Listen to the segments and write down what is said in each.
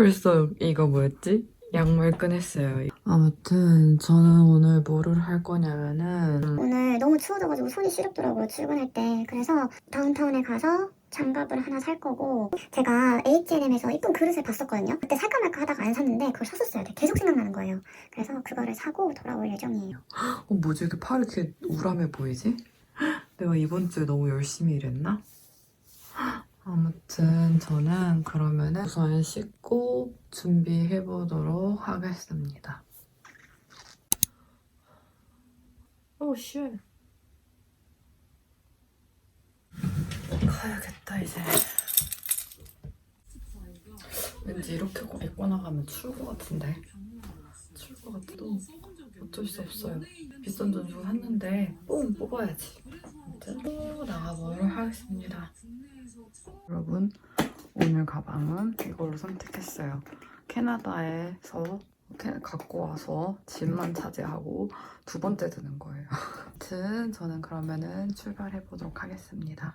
벌써 이거 뭐였지? 양말 꺼냈어요. 아무튼 저는 오늘 뭐를 할 거냐면은 오늘 너무 추워져가지고 손이 시렵더라고요 출근할 때 그래서 다운타운에 가서 장갑을 하나 살 거고 제가 H&M에서 이쁜 그릇을 봤었거든요 그때 살까 말까 하다가 안 샀는데 그걸 샀었어야 돼 계속 생각나는 거예요 그래서 그거를 사고 돌아올 예정이에요 어, 뭐지 이렇게 팔이 이렇게 우람해 보이지? 내가 이번 주에 너무 열심히 일했나? 아무튼 저는 그러면은 우선 씻고 준비해 보도록 하겠습니다. 오 쉣. 가야겠다 이제. 왠지 이렇게 입고 나가면 추울 것 같은데. 추울 것 같아도 어쩔 수 없어요. 비싼 돈 주고 샀는데 뽕 뽑아야지. 아무튼 또 나가보도록 하겠습니다. 여러분 오늘 가방은 이걸로 선택했어요. 캐나다에서 캐- 갖고 와서 짐만 차지하고 두 번째 드는 거예요. 아무튼 저는 그러면은 출발해 보도록 하겠습니다.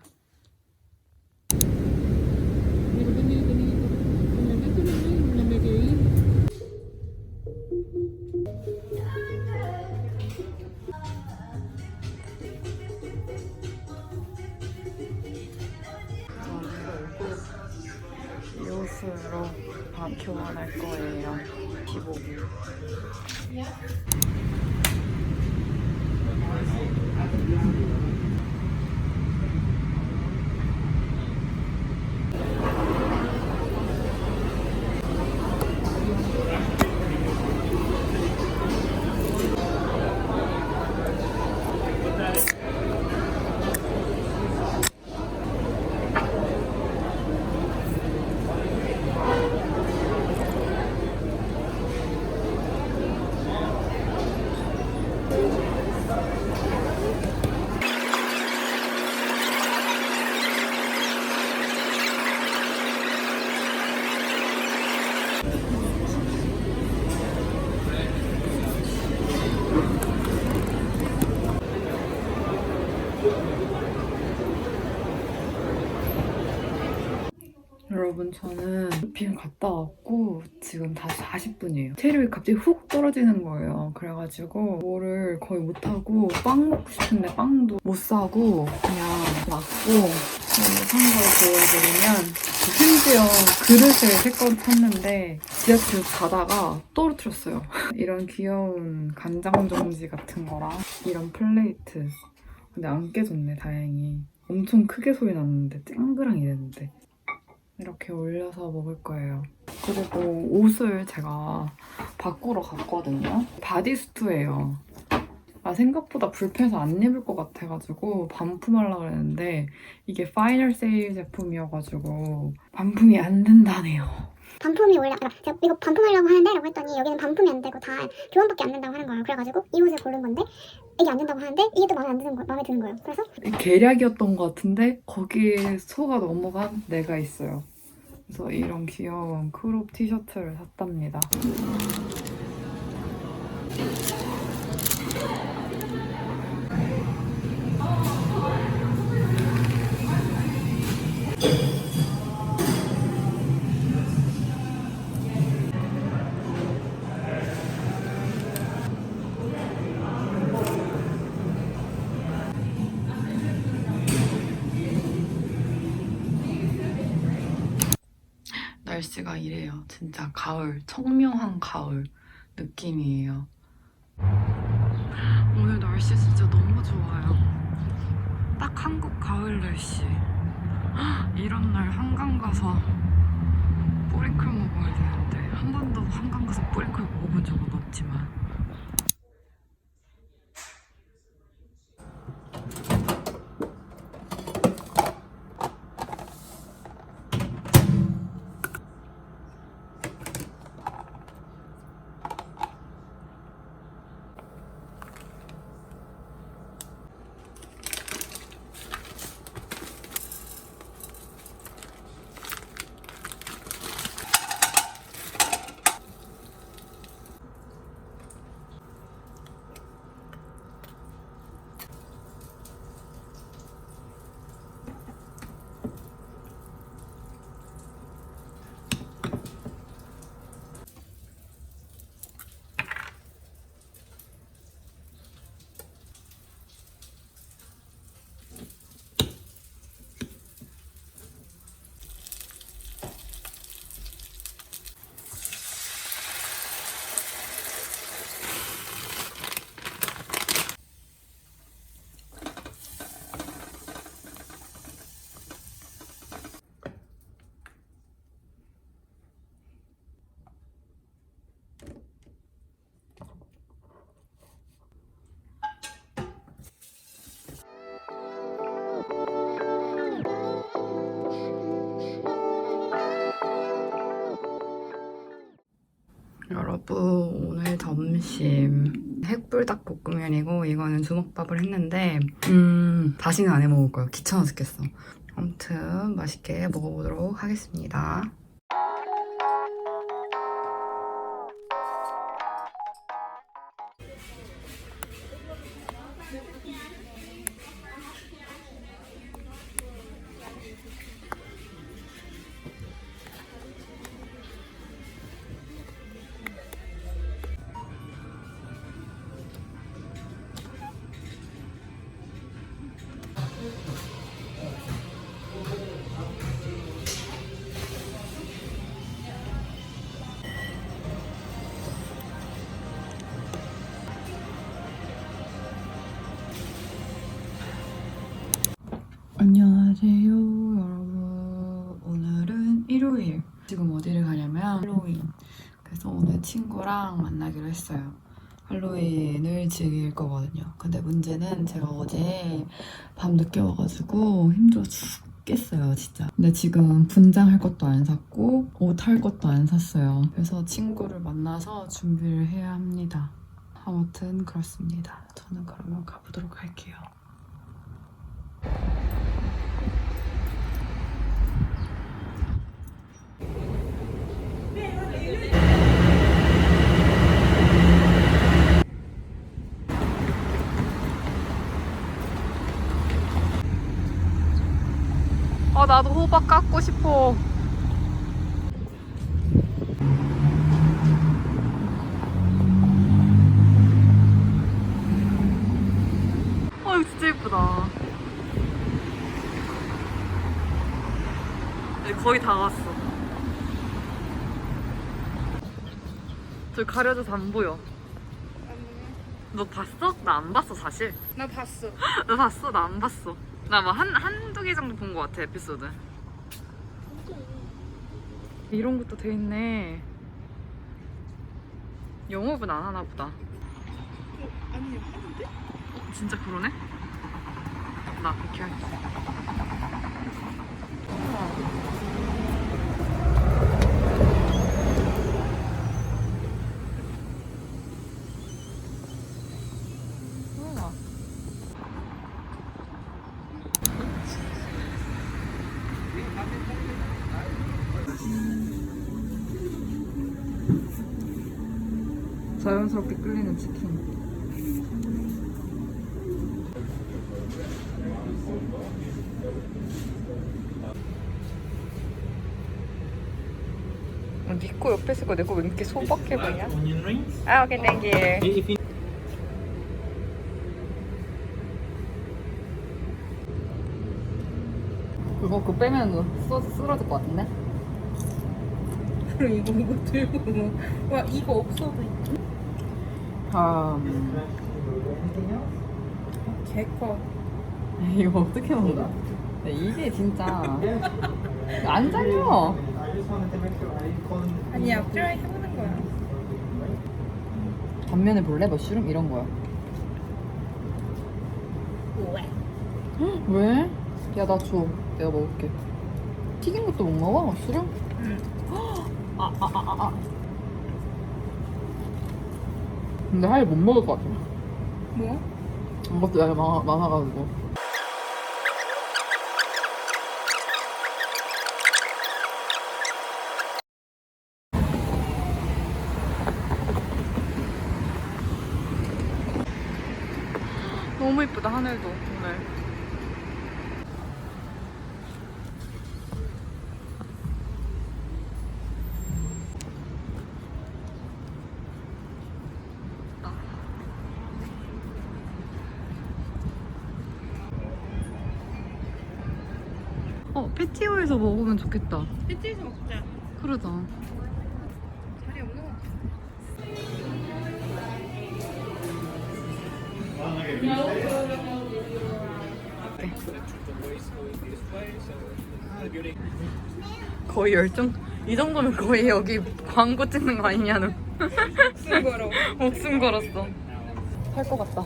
이 옷으로 밥 교환할 거예요. 15분. 여러분 저는 쇼핑 갔다 왔고 지금 다시 40분이에요. 체력이 갑자기 훅 떨어지는 거예요. 그래가지고 뭐를 거의 못하고 빵 먹고 싶은데 빵도 못 사고 그냥 왔고 산 거 보여드리면 심지어 그릇을 세건 샀는데 지하철 자다가 떨어뜨렸어요. 이런 귀여운 간장 종지 같은 거랑 이런 플레이트 근데 안 깨졌네 다행히 엄청 크게 소리 났는데 쨍그랑 이랬는데 이렇게 올려서 먹을 거예요. 그리고 옷을 제가 바꾸러 갔거든요. 바디스투예요. 아 생각보다 불편해서 안 입을 것 같아가지고 반품하려고 그랬는데 이게 파이널 세일 제품이어가지고 반품이 안 된다네요. 반품이 원래 그러니까 제가 이거 반품하려고 하는데 라고 했더니 여기는 반품이 안 되고 다 교환밖에 안 된다고 하는 거예요 그래가지고 이 옷을 고른 건데 이게 안 된다고 하는데 이게 또 마음에 안 드는 거 마음에 드는 거예요 그래서 계략이었던 것 같은데 거기에 속아 넘어간 내가 있어요. 그래서 이런 귀여운 크롭 티셔츠를 샀답니다. 진짜 가을, 청명한 가을 느낌이에요. 오늘 날씨 진짜 너무 좋아요. 딱 한국 가을 날씨. 이런 날 한강 가서 뿌링클 먹어야 되는데 한 번도 한강 가서 뿌링클 먹어본 적은 없지만 점심 핵불닭볶음면이고 이거는 주먹밥을 했는데 음. 다시는 안 해먹을 거예요. 귀찮아 죽겠어. 아무튼 맛있게 먹어보도록 하겠습니다 지금 어디를 가냐면 할로윈. 그래서 오늘 친구랑 만나기로 했어요. 할로윈을 즐길 거거든요. 근데 문제는 제가 어제 밤 늦게 와가지고 힘들어 죽겠어요 진짜. 근데 지금 분장할 것도 안 샀고 옷 할 것도 안 샀어요. 그래서 친구를 만나서 준비를 해야 합니다. 아무튼 그렇습니다. 저는 그러면 가보도록 할게요 호박 깎고 싶어. 어 진짜 예쁘다. 네, 거의 다 왔어. 저 가려져서 안 보여. 너 봤어? 나 안 봤어 사실. 나 봤어. 나 봤어? 나 안 봤어. 나 뭐 한, 한두 개 정도 본 것 같아, 에피소드. 이런 것도 돼 있네. 영업은 안 하나 보다. 아니 하는데? 진짜 그러네? 나 그렇게 할게. 우와. 끌리는 치킨. 니꺼 옆에 있을 거 내거 왜 이렇게 소박해 보이냐? 아 오케이 땡큐 그거 그거 빼면 써, 쓰러질 것 같은데? 그럼 이거 이거 들고 뭐. 와 이거 없어도 있- 음, 개커. 이거 어떻게? 네, 이게 진짜 안 잘려 I just wanted to make sure I call 아니야 트라이 해보는 거야. 단면을 볼래? 머쉬룸 이런 거야 왜? 왜? 야 나 줘 내가 먹을게 튀긴 것도 못 먹어? 머쉬룸? 응. 아아아아 아, 아. 근데 하얘 못 먹을 것 같아. 뭐? 이것도 양이 많아, 많아가지고. 너무 이쁘다 하늘도 오늘 어 패티오에서 먹으면 좋겠다. 패티에서 먹자. 그러자. 자리 없는 같아. 거의 열정? 이 정도면 거의 여기 광고 찍는 거 아니냐는 무슨 거로? 목숨 걸었어. 살것 같다.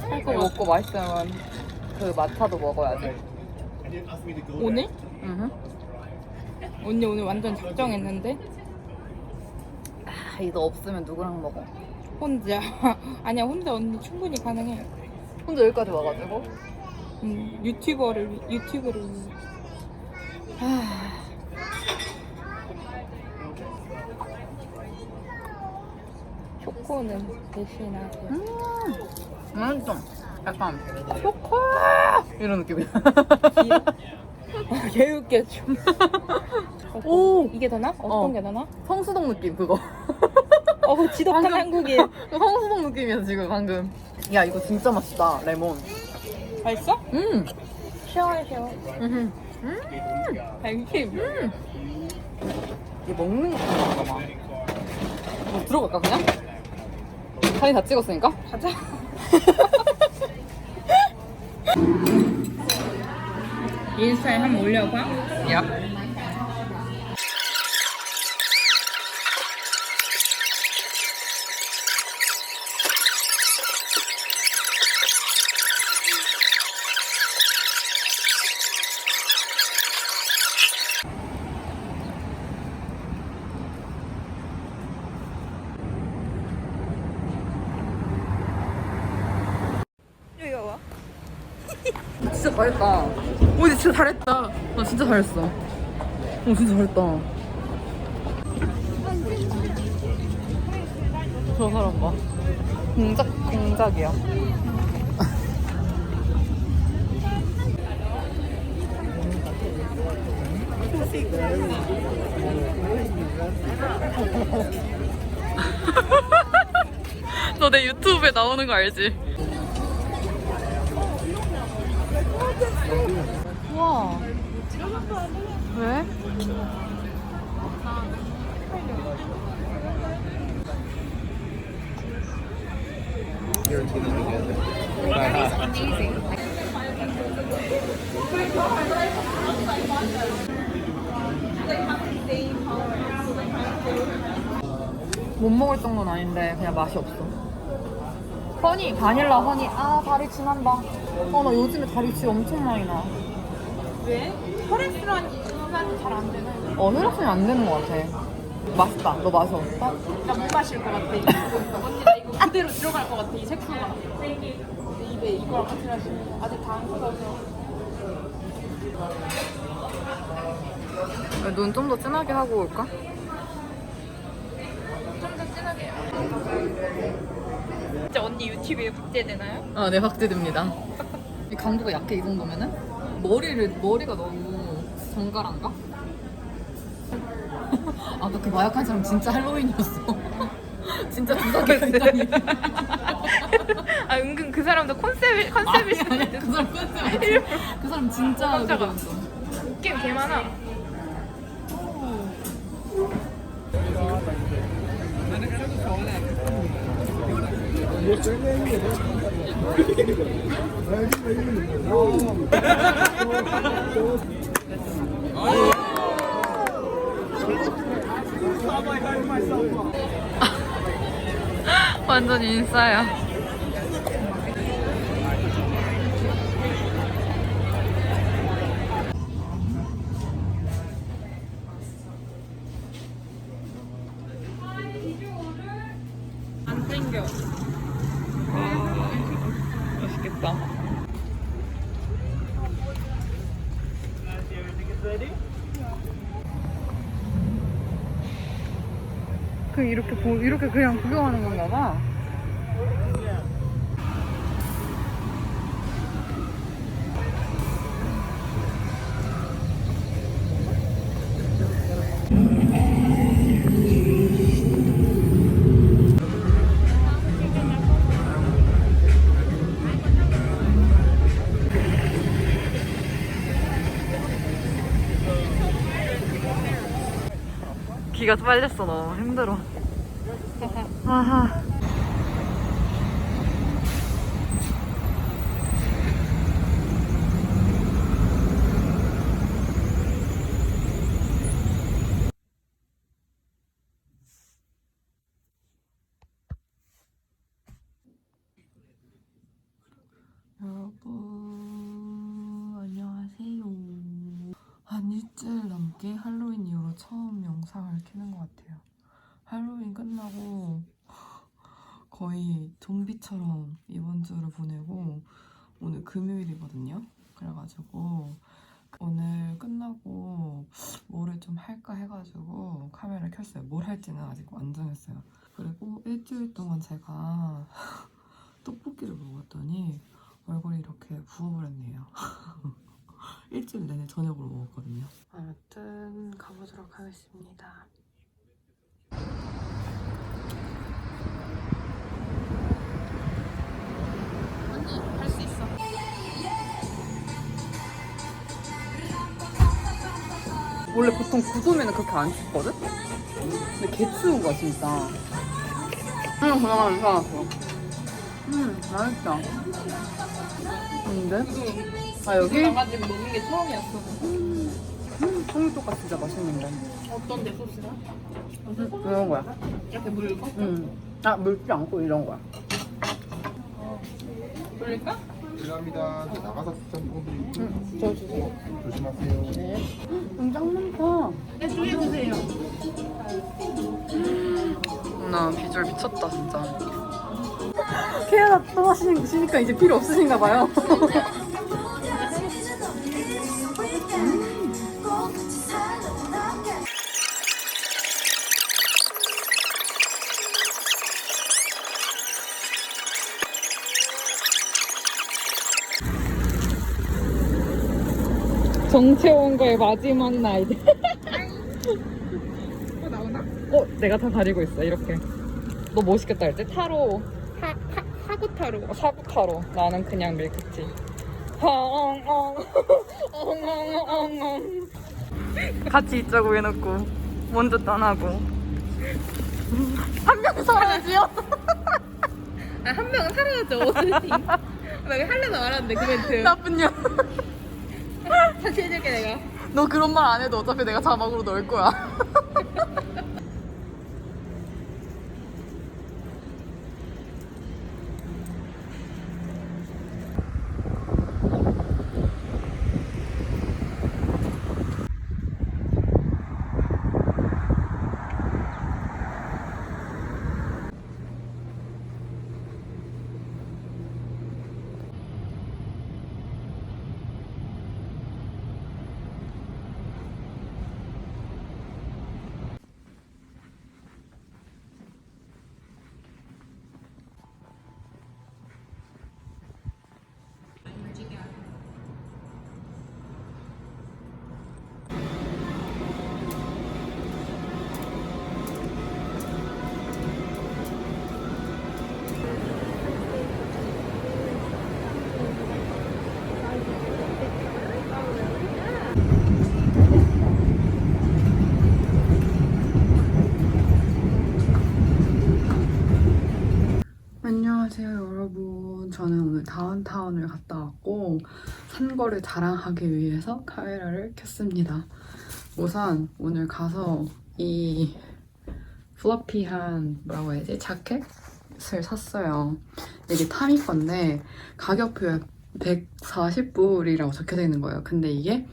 살거 먹고 맛있으면 그 마차도 먹어야지 오늘? 응 언니 오늘 완전 작정했는데 이거 없으면 누구랑 먹어? 혼자. 아니야, 혼자 언니 충분히 가능해. 혼자 여기까지 와가지고. 음, 유튜버를, 위- 유튜브를. 위해. 초코는 대신하세요. 음, 맛있어. 약간 초코 이런 느낌이야. 개웃겨 좀. 오! 이게 더 나? 어떤 어. 게 더 나? 성수동 느낌 그거. 어, 지독한 방금- 한국인. 성수동 느낌이야 지금 방금. 야 이거 진짜 맛있다 레몬. 맛있어? 음. 쉐어해요. 음. 알김. 이게 먹는 건가 봐. 뭐 들어갈까 그냥? 사진 다 찍었으니까? 가자. 인스타에 한번 올려봐. 야. 여기 와. 진짜 잘했다. 오, 이제 진짜 잘했다. 나 진짜 잘했어. 오, 진짜 잘했다. 저 사람 봐. 공작, 공작이야. 너 내 유튜브에 나오는 거 알지? 우와. 왜? 못 먹을 정도는 아닌데 그냥 맛이 없어. 허니 바닐라 허니 아 다리 진한다. 어나 요즘에 다리 진 엄청 많이 나. 왜? 혈액순환이 잘 안 되나? 어 혈액순이 안 되는 것 같아. 맛있다. 너 마셔. 나못 마실 것 같아. 언니 나 이거 그대로 들어갈 것 같아. 이 색소가. 입에 이거랑 같이 마시면 아직 다안 굳어서. 눈 좀 더 진하게 하고 올까? 좀 더 진하게 해요. 진짜 언니 유튜브에 복제되나요? 아, 네, 박제됩니다. 이 강도가 약해, 이 정도면은? 머리를, 머리가 너무 정갈한가? 아까 그 마약한 사람 진짜 할로윈이었어. 진짜 주사기 있다니. 아 은근 그 사람도 컨셉이 컨셉이 아니, 아니, 그 사람 컨셉? 그 사람 진짜 깜짝아. 그거였어. 게임 개 많아. 완전 인싸야. 안 땡겨. 맛있겠다. 그 이렇게 보, 이렇게 그냥 구경하는 건가 봐. 기가 빨렸어 너무 힘들어. 아하. 여러분 안녕하세요. 한 일주일 넘게 할로윈 이후로 처음 영상을 켜는 것 같아요. 할로윈 끝나고 좀비처럼 이번 주를 보내고 오늘 금요일이거든요. 그래가지고 오늘 끝나고 뭐를 좀 할까 해가지고 카메라를 켰어요. 뭘 할지는 아직 안 정했어요. 그리고 일주일 동안 제가 떡볶이를 먹었더니 얼굴이 이렇게 부어버렸네요. 일주일 내내 저녁으로 먹었거든요. 아무튼 가보도록 하겠습니다. 원래 보통 구도면은 그렇게 안 춥거든? 근데 개 추운 거야 진짜 그냥 그냥 괜찮았어 음 맛있다 근데? 아 여기? 나가지고 먹는 게 처음이었어. 음, 통일토가 진짜 맛있는데 어떤데 소스가? 이런 거야 이렇게 물고? 음아 물지 않고 이런 거야 돌릴까? 감사합니다. 나가서 좀 음, 저 주세요 조심하세요. 굉장히 많다 네, 쪼개 보세요. 나 비주얼 미쳤다 진짜 케아가 또 하시니까 이제 필요 없으신가 봐요 채원과의 마지막 나이. 어, 나오나? 어, 내가 다 가리고 있어, 이렇게. 너 멋있겠다, 이제 타로. 사, 사, 사구 타로. 어, 사부 타로. 나는 그냥 밀크티. 엉엉. 엉엉엉엉. 같이 있자고 해놓고, 먼저 떠나고. 한명 살아야지요? 아, 한 명은 살아야죠. 나 이거 할래도 말았는데, 그 멘트. 나쁜 년. 다시 해줄게, 내가. 너 그런 말 안 해도 어차피 내가 자막으로 넣을 거야. 다운타운을 갔다 왔고 산 거를 자랑하기 위해서 카메라를 켰습니다. 우선 오늘 가서 이 플러피한 뭐라고 해야지 자켓을 샀어요. 이게 타미 건데 가격표에 140불이라고 적혀져 있는 거예요. 근데 이게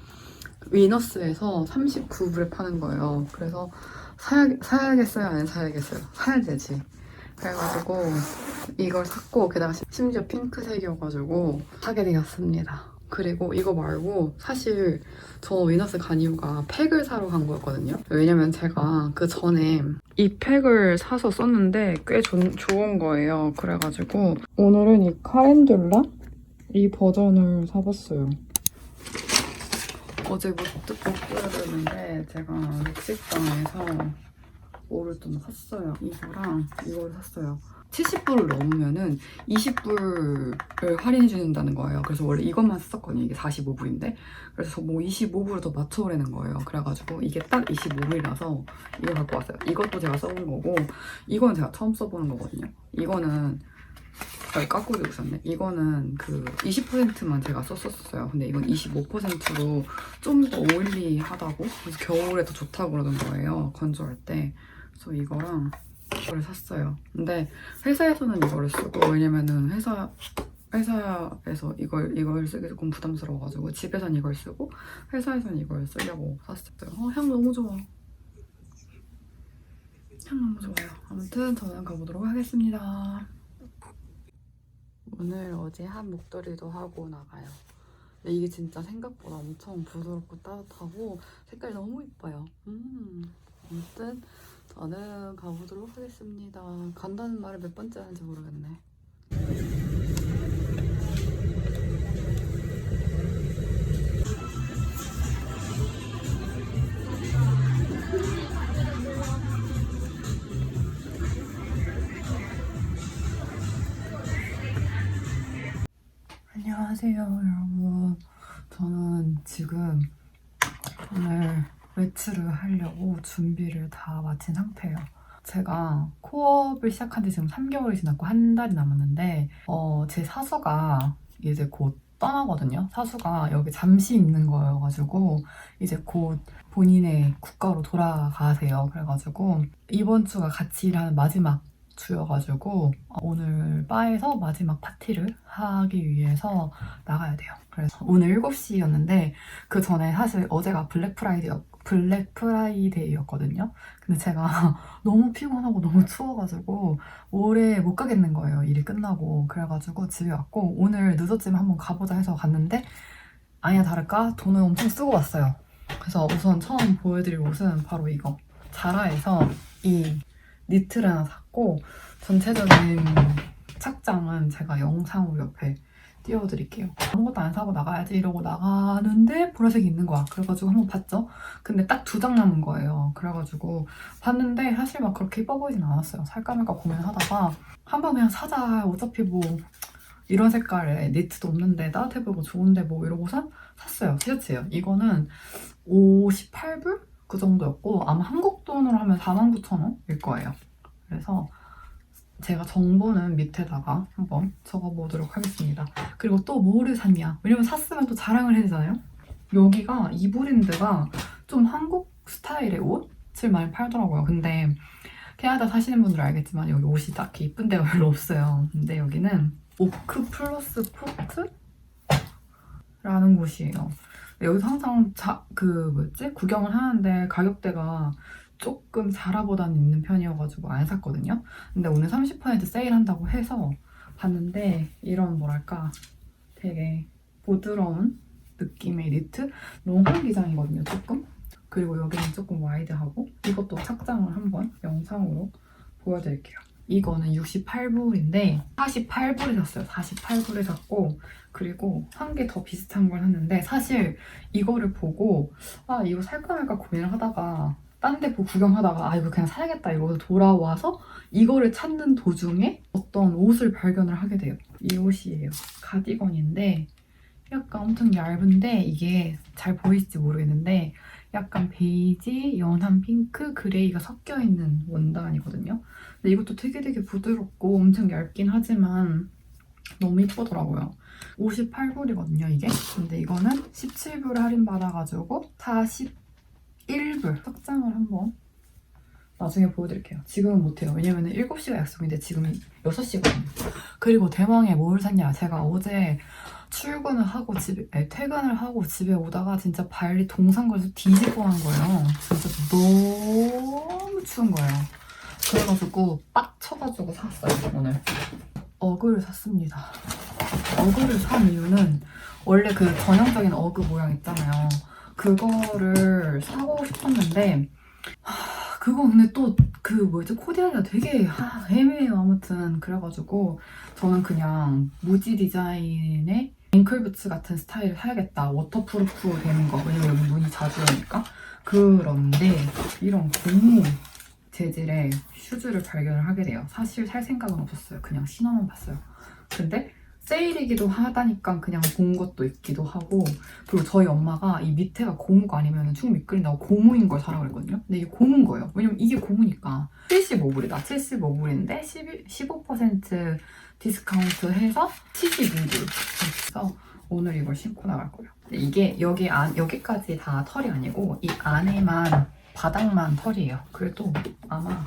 위너스에서 39불에 파는 거예요. 그래서 사야, 사야겠어요? 안 사야겠어요? 사야 되지 그래가지고 이걸 샀고 게다가 심지어 핑크색이어가지고 사게 되었습니다. 그리고 이거 말고 사실 저 위너스 간 이유가 팩을 사러 간 거였거든요. 왜냐면 제가 그 전에 이 팩을 사서 썼는데 꽤 좋, 좋은 거예요. 그래가지고 오늘은 이 카렌듈라 이 버전을 사봤어요. 어제 무뚝 먹어야 되는데 제가 식당에서 뭐를 좀 샀어요. 이거랑 이거를 샀어요. 70불을 넘으면은 20불을 할인해 주는다는 거예요. 그래서 원래 이것만 샀었거든요. 이게 45불인데. 그래서 뭐 25불을 더 맞춰오라는 거예요. 그래가지고 이게 딱 25불이라서 이거 갖고 왔어요. 이것도 제가 써본 거고, 이건 제가 처음 써보는 거거든요. 이거는 아, 깎고 들고 있었네. 이거는 그 20%만 제가 썼었어요. 근데 이건 25%로 좀 더 오일리하다고? 그래서 겨울에 더 좋다고 그러던 거예요. 건조할 때. 그래서 이거랑 이거를 샀어요. 근데 회사에서는 이거를 쓰고 왜냐면은 회사 회사에서 이걸 이걸 쓰기 조금 부담스러워가지고 집에선 이걸 쓰고 회사에선 이걸 쓰려고 샀어요. 어, 향 너무 좋아. 향 너무 좋아요. 아무튼 저는 가보도록 하겠습니다. 오늘 어제 한 목도리도 하고 나가요. 근데 이게 진짜 생각보다 엄청 부드럽고 따뜻하고 색깔이 너무 이뻐요. 음, 아무튼 저는 가보도록 하겠습니다. 간다는 말을 몇 번째 하는지 모르겠네. 안녕하세요, 여러분. 저는 지금 오늘 외출을 하려고 준비를 다 마친 상태예요. 제가 코업을 시작한 지 지금 3개월이 지났고 한 달이 남았는데 어, 제 사수가 이제 곧 떠나거든요. 사수가 여기 잠시 있는 거여가지고 이제 곧 본인의 국가로 돌아가세요. 그래가지고 이번 주가 같이 일하는 마지막 주여가지고 오늘 바에서 마지막 파티를 하기 위해서 나가야 돼요. 그래서 오늘 7시였는데 그 전에 사실 어제가 블랙 프라이데이 블랙 프라이데이였거든요. 근데 제가 너무 피곤하고 너무 추워가지고 오래 못 가겠는 거예요. 일이 끝나고 그래가지고 집에 왔고 오늘 늦었지만 한번 가보자 해서 갔는데 아니야 다를까 돈을 엄청 쓰고 왔어요. 그래서 우선 처음 보여드릴 옷은 바로 이거 자라에서 이 니트를 하나 샀고 전체적인 착장은 제가 영상으로 옆에 띄워드릴게요. 아무것도 안 사고 나가야지 이러고 나가는데 보라색이 있는 거야. 그래가지고 한번 봤죠. 근데 딱 두 장 남은 거예요. 그래가지고 봤는데 사실 막 그렇게 이뻐 보이진 않았어요. 살까 말까 고민하다가 한번 그냥 사자. 어차피 뭐 이런 색깔에 니트도 없는데 따뜻해 보이고 좋은데 뭐 이러고선 샀어요. 티셔츠예요. 이거는 58불? 그 정도였고 아마 한국 돈으로 하면 49,000원일 거예요. 그래서 제가 정보는 밑에다가 한번 적어보도록 하겠습니다. 그리고 또 뭐를 샀냐? 왜냐면 샀으면 또 자랑을 해야 되잖아요? 여기가 이 브랜드가 좀 한국 스타일의 옷을 많이 팔더라고요. 근데 캐나다 사시는 분들은 알겠지만 여기 옷이 딱히 이쁜 데가 별로 없어요. 근데 여기는 오크 플러스 포트? 라는 곳이에요. 여기서 항상 자, 그 뭐였지? 구경을 하는데 가격대가 조금 자라보다는 있는 편이어가지고 안 샀거든요. 근데 오늘 30% 세일한다고 해서 봤는데 이런 뭐랄까 되게 부드러운 느낌의 니트? 롱한 기장이거든요 조금? 그리고 여기는 조금 와이드하고 이것도 착장을 한번 영상으로 보여드릴게요. 이거는 68불인데 48불에 샀어요. 48불에 샀고 그리고 한 개 더 비슷한 걸 샀는데 사실 이거를 보고 아 이거 살까 말까 고민을 하다가 딴 데 보고 구경하다가 아 이거 그냥 사야겠다 이러고 돌아와서 이거를 찾는 도중에 어떤 옷을 발견을 하게 돼요. 이 옷이에요. 가디건인데 약간 엄청 얇은데 이게 잘 보이실지 모르겠는데 약간 베이지, 연한 핑크, 그레이가 섞여 있는 원단이거든요. 근데 이것도 되게 되게 부드럽고 엄청 얇긴 하지만 너무 이쁘더라고요. 58불이거든요, 이게. 근데 이거는 17불 할인 받아가지고 41불 확장을 한번 나중에 보여드릴게요. 지금은 못해요. 왜냐면 7시가 약속인데 지금이 6시거든요. 그리고 대망의 뭘 샀냐. 제가 어제 출근을 하고 집에, 아니, 퇴근을 하고 집에 오다가 진짜 발이 동상걸려서 뒤질 뻔한 거예요. 진짜 너무 추운 거예요. 그래가지고 빡쳐가지고 샀어요, 오늘. 어그를 샀습니다. 어그를 산 이유는 원래 그 전형적인 어그 모양 있잖아요. 그거를 사고 싶었는데 하, 그거 근데 또 그 뭐지? 코디하기가 되게 하, 애매해요. 아무튼 그래가지고 저는 그냥 무지 디자인의 앵클 부츠 같은 스타일을 사야겠다. 워터프루프 되는 거. 왜냐면 여기 눈이 자주 오니까. 그런데 이런 고무 재질의 슈즈를 발견을 하게 돼요. 사실 살 생각은 없었어요. 그냥 신어만 봤어요. 근데 세일이기도 하다니까 그냥 본 것도 있기도 하고 그리고 저희 엄마가 이 밑에가 고무가 아니면 축 미끌린다고 고무인 걸 사라고 그랬거든요. 근데 이게 고무인 거예요. 왜냐면 이게 고무니까. 75불이다. 75불인데 12, 15% 디스카운트 해서 72불. 그래서 오늘 이걸 신고 나갈 거예요. 이게 여기 안, 여기까지 다 털이 아니고 이 안에만 바닥만 털이에요. 그래도 아마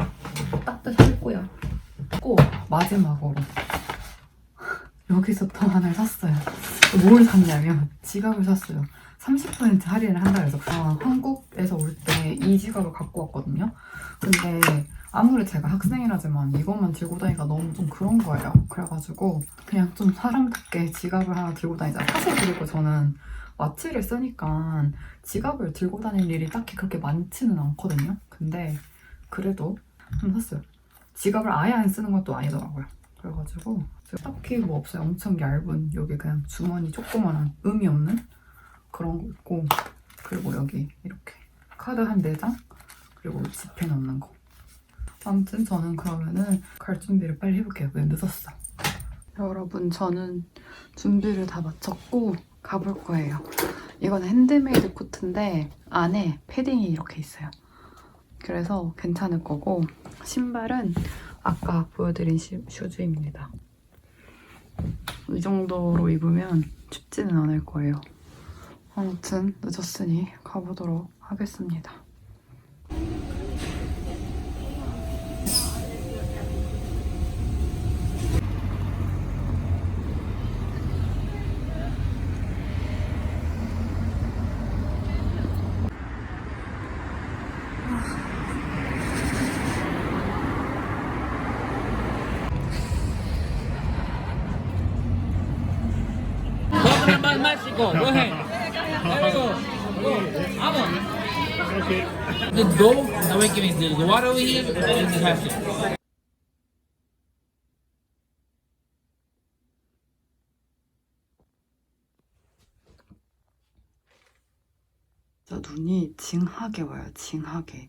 따뜻할 거예요 꼭 마지막으로 여기서 또 하나를 샀어요. 뭘 샀냐면 지갑을 샀어요. 30% 할인을 한다 해서 아, 한국에서 올 때 이 지갑을 갖고 왔거든요. 근데 아무리 제가 학생이라지만 이것만 들고 다니기가 너무 좀 그런 거예요. 그래가지고 그냥 좀 사람답게 지갑을 하나 들고 다니자. 사실 그리고 저는 와치를 쓰니까 지갑을 들고 다닐 일이 딱히 그렇게 많지는 않거든요. 근데 그래도 좀 샀어요. 지갑을 아예 안 쓰는 것도 아니더라고요. 그래가지고 딱히 뭐 없어요. 엄청 얇은 여기 그냥 주머니 조그만한 의미 없는 그런 거 있고 그리고 여기 이렇게 카드 한 4장 그리고 지폐 넣는 거 아무튼 저는 그러면은 갈 준비를 빨리 해볼게요. 왜 늦었어? 여러분 저는 준비를 다 마쳤고 가볼 거예요. 이건 핸드메이드 코트인데 안에 패딩이 이렇게 있어요. 그래서 괜찮을 거고 신발은 아까 보여드린 시- 슈즈입니다. 이 정도로 입으면 춥지는 않을 거예요. 아무튼 늦었으니 가보도록 하겠습니다. The dough, wait, give me the, water over here, and the. 진짜 눈이 징하게 와요, 징하게.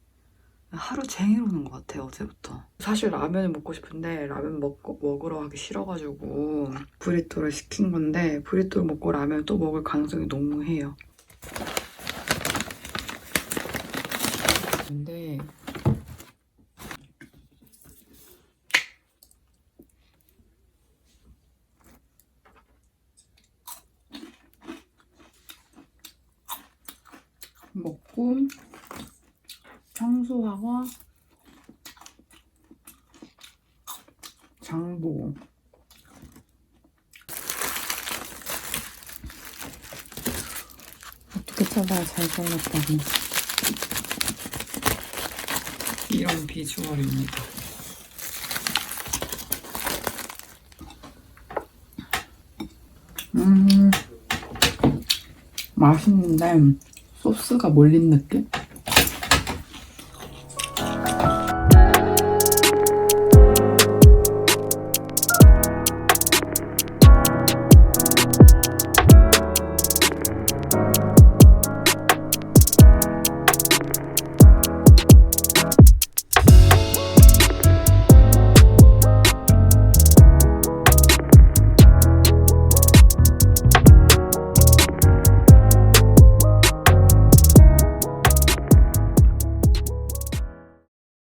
하루 종일 오는 것 같아요, 어제부터. 사실 라면을 먹고 싶은데 라면 먹고, 먹으러 가기 싫어가지고 브리또를 시킨 건데 브리또를 먹고 라면을 또 먹을 가능성이 농후해요. 근데. 먹고 청소하고 장보. 어떻게 찾아야 잘 살렸다 고 이런 비주얼입니다 음 맛있는데 소스가 몰린 느낌?